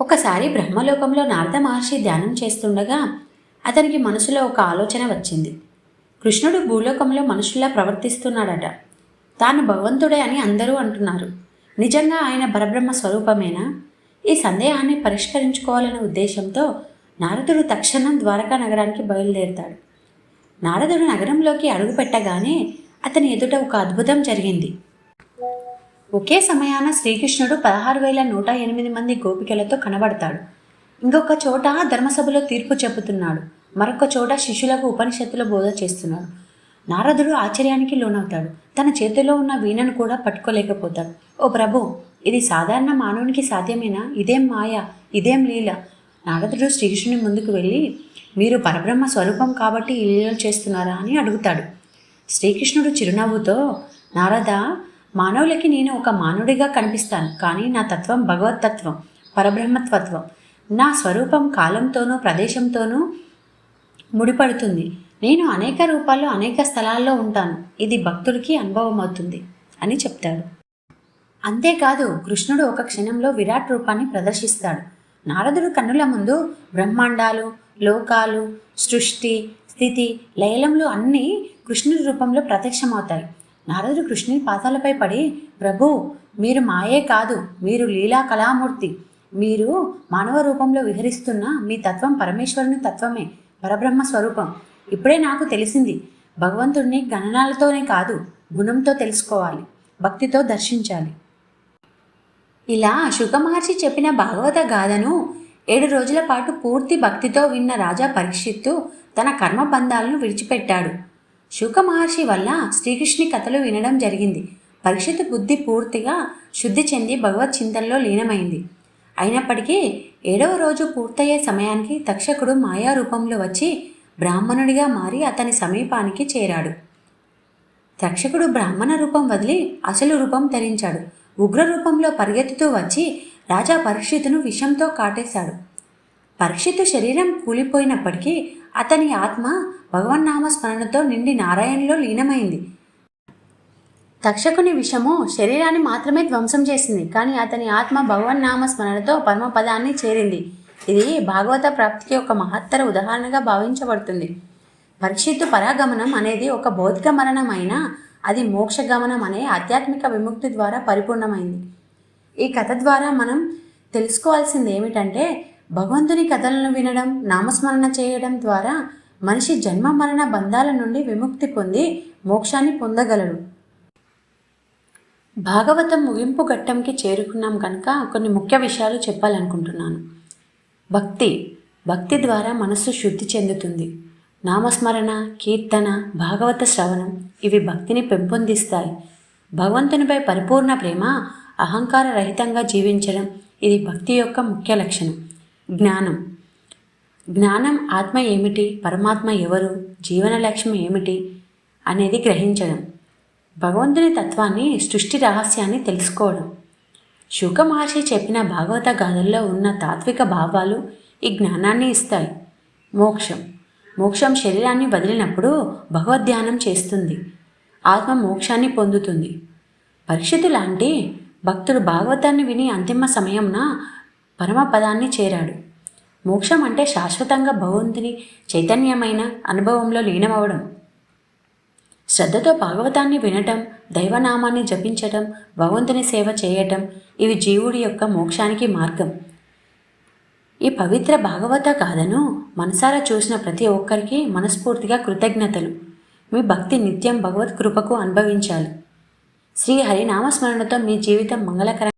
ఒకసారి బ్రహ్మలోకంలో నారద మహర్షి ధ్యానం చేస్తుండగా అతనికి మనసులో ఒక ఆలోచన వచ్చింది. కృష్ణుడు భూలోకంలో మనుషుల్లా ప్రవర్తిస్తున్నాడట. తాను భగవంతుడే అని అందరూ అంటున్నారు. నిజంగా ఆయన పరబ్రహ్మ స్వరూపమేనా? ఈ సందేహాన్ని పరిష్కరించుకోవాలనే ఉద్దేశంతో నారదుడు తక్షణం ద్వారకా నగరానికి బయలుదేరుతాడు. నారదుడు నగరంలోకి అడుగుపెట్టగానే అతని ఎదుట ఒక అద్భుతం జరిగింది. ఒకే సమయాన శ్రీకృష్ణుడు పదహారు వేల నూట ఎనిమిది మంది గోపికలతో కనబడతాడు. ఇంకొక చోట ధర్మసభలో తీర్పు చెబుతున్నాడు. మరొక చోట శిష్యులకు ఉపనిషత్తుల బోధ చేస్తున్నాడు. నారదుడు ఆశ్చర్యానికి లోనవుతాడు. తన చేతిలో ఉన్న వీణను కూడా పట్టుకోలేకపోతాడు. ఓ ప్రభు ఇది సాధారణ మానవునికి సాధ్యమేనా? ఇదేం మాయ? ఇదేం లీల నారదుడు శ్రీకృష్ణుని ముందుకు వెళ్ళి మీరు పరబ్రహ్మ స్వరూపం కాబట్టి ఈ లీలలు చేస్తున్నారా అని అడుగుతాడు. శ్రీకృష్ణుడు చిరునవ్వుతో నారద మానవులకి నేను ఒక మానవుడిగా కనిపిస్తాను కానీ నా తత్వం భగవత్ తత్వం పరబ్రహ్మతత్వం నా స్వరూపం కాలంతోనూ ప్రదేశంతోనూ ముడిపడుతుంది. నేను అనేక రూపాల్లో అనేక స్థలాల్లో ఉంటాను. ఇది భక్తుడికి అనుభవం అవుతుంది అని చెప్తాడు. అంతేకాదు కృష్ణుడు ఒక క్షణంలో విరాట్ రూపాన్ని ప్రదర్శిస్తాడు. నారదుడు కన్నుల ముందు బ్రహ్మాండాలు లోకాలు సృష్టి స్థితి లయలంలో అన్నీ కృష్ణుడి రూపంలో ప్రత్యక్షమవుతాయి. నారదుడు కృష్ణుని పాదాలపై పడి ప్రభు మీరు మాయే కాదు మీరు లీలా కళామూర్తి. మీరు మానవ రూపంలో విహరిస్తున్న మీ తత్వం పరమేశ్వరుని తత్వమే పరబ్రహ్మ స్వరూపం. ఇప్పుడే నాకు తెలిసింది భగవంతుడిని గణనాలతోనే కాదు గుణంతో తెలుసుకోవాలి భక్తితో దర్శించాలి. ఇలా శుకమహర్షి చెప్పిన భాగవత గాథను ఏడు రోజుల పాటు పూర్తి భక్తితో విన్న రాజా పరీక్షిత్తు తన కర్మబంధాలను విడిచిపెట్టాడు. శుక మహర్షి వల్ల శ్రీకృష్ణి కథలు వినడం జరిగింది. పరీక్షిత్ బుద్ధి పూర్తిగా శుద్ధి చెంది భగవత్ చింతనలో లీనమైంది. అయినప్పటికీ ఏడవ రోజు పూర్తయ్యే సమయానికి తక్షకుడు మాయా రూపంలో వచ్చి బ్రాహ్మణుడిగా మారి అతని సమీపానికి చేరాడు. తక్షకుడు బ్రాహ్మణ రూపం వదిలి అసలు రూపం ధరించాడు. ఉగ్ర రూపంలో పరిగెత్తుతూ వచ్చి రాజా పరీక్షితును విషంతో కాటేశాడు. పరీక్షితు శరీరం కూలిపోయినప్పటికీ అతని ఆత్మ భగవన్నామ స్మరణతో నిండి నారాయణలో లీనమైంది. తక్షకుని విషము శరీరాన్ని మాత్రమే ధ్వంసం చేసింది. కానీ అతని ఆత్మ భగవన్నామ స్మరణతో పరమపదాన్ని చేరింది. ఇది భాగవత ప్రాప్తికి ఒక మహత్తర ఉదాహరణగా భావించబడుతుంది. పరీక్షిత్తు పరాగమనం అనేది ఒక భౌతిక మరణం అయినా అది మోక్షగమనం అనే ఆధ్యాత్మిక విముక్తి ద్వారా పరిపూర్ణమైంది. ఈ కథ ద్వారా మనం తెలుసుకోవాల్సింది ఏమిటంటే భగవంతుని కథలను వినడం నామస్మరణ చేయడం ద్వారా మనిషి జన్మ మరణ బంధాల నుండి విముక్తి పొంది మోక్షాన్ని పొందగలడు. భాగవతం ముగింపు ఘట్టంకి చేరుకున్నాం కనుక కొన్ని ముఖ్య విషయాలు చెప్పాలనుకుంటున్నాను. భక్తి. భక్తి ద్వారా మనస్సు శుద్ధి చెందుతుంది. నామస్మరణ కీర్తన భాగవత శ్రవణం ఇవి భక్తిని పెంపొందిస్తాయి. భగవంతునిపై పరిపూర్ణ ప్రేమ అహంకార రహితంగా జీవించడం ఇది భక్తి యొక్క ముఖ్య లక్షణం. జ్ఞానం. జ్ఞానం ఆత్మ ఏమిటి? పరమాత్మ ఎవరు? జీవన లక్ష్యం ఏమిటి? అనేది గ్రహించడం. భగవంతుని తత్వాన్ని సృష్టి రహస్యాన్ని తెలుసుకోవడం. శుక మహర్షి చెప్పిన భాగవత గాథల్లో ఉన్న తాత్విక భావాలు ఈ జ్ఞానాన్ని ఇస్తాయి. మోక్షం. మోక్షం శరీరాన్ని వదిలినప్పుడు భగవద్ధ్యానం చేస్తుంది. ఆత్మ మోక్షాన్ని పొందుతుంది. పరీక్షితు లాంటి భక్తుడు భాగవతాన్ని విని అంతిమ సమయంన పరమపదాన్ని చేరాడు. మోక్షం అంటే శాశ్వతంగా భగవంతుని చైతన్యమైన అనుభవంలో లీనమవడం శ్రద్ధతో భాగవతాన్ని వినటం దైవనామాన్ని జపించటం భగవంతుని సేవ చేయటం ఇవి జీవుడి యొక్క మోక్షానికి మార్గం. ఈ పవిత్ర భాగవత గాథను మనసారా చూసిన ప్రతి ఒక్కరికి మనస్ఫూర్తిగా కృతజ్ఞతలు. మీ భక్తి నిత్యం భగవత్ కృపకు అనుభవించాలి. శ్రీ హరినామస్మరణతో మీ జీవితం మంగళకర